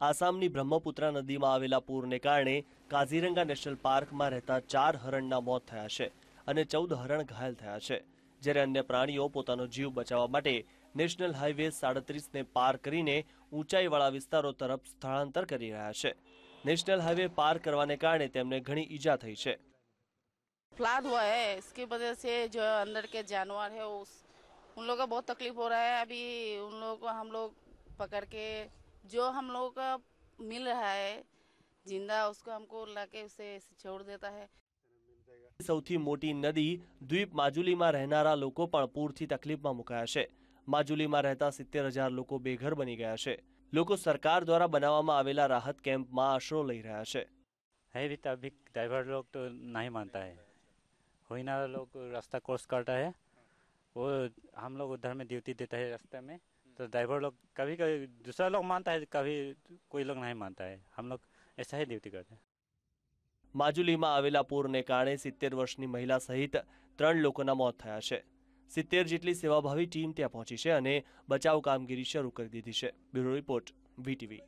આસામની બ્રહ્મપુત્રા નદીમાં આવેલા પૂરને કારણે કાઝીરંગા નેશનલ પાર્કમાં રહેતા ચાર હરણના મોત થયા છે અને ચૌદ હરણ ઘાયલ થયા છે જ્યારે અન્ય પ્રાણીઓ પોતાનો જીવ બચાવવા માટે નેશનલ હાઈવે સાડત્રીસને પાર કરીને ઊંચાઈવાળા વિસ્તારો તરફ સ્થળાંતર કરી રહ્યા છે નેશનલ હાઈવે પાર કરવાને કારણે તેમને ઘણી ઈજા થઈ છે फ्लाद हुआ है इसकी वजह से जो अंदर के जानवर है उस उन लोगों का बहुत तकलीफ हो रहा है अभी उन लोगों को हम लोग पकड़ के जो हम लोगों का मिल रहा है जिंदा उसको हमको लाके उसे छोड़ देता है સૌથી મોટી નદી દ્વીપ માજુલીમાં રહેનારા લોકો પણ પૂરથી તકલીફમાં મુકાયા છે માજુલીમાં રહેતા સિત્તેર હજાર લોકો બેઘર બની ગયા છે લોકો સરકાર દ્વારા બનાવવામાં આવેલા રાહત કેમ્પમાં આશરો લઈ રહ્યા છે है भी तो अभी ड्राइवर लोग तो नहीं मानता है होइना लोग रास्ता क्रॉस करता है वो हम लोग उधर में ड्यूटी देता है रास्ते में तो ड्राइवर लोग कभी कभी दूसरा लोग मानता है कभी कोई लोग नहीं मानता है हम लोग ऐसा ही ड्यूटी करते हैं માજુલીમાં આવેલા પૂરને કારણે સિત્તેર વર્ષની મહિલા સહિત ત્રણ લોકોના મોત થયા છે સિત્તેર જેટલી સેવાભાવી ટીમ ત્યાં પહોંચી છે અને બચાવ કામગીરી શરૂ કરી દીધી છે બ્યુરો રિપોર્ટ વીટીવી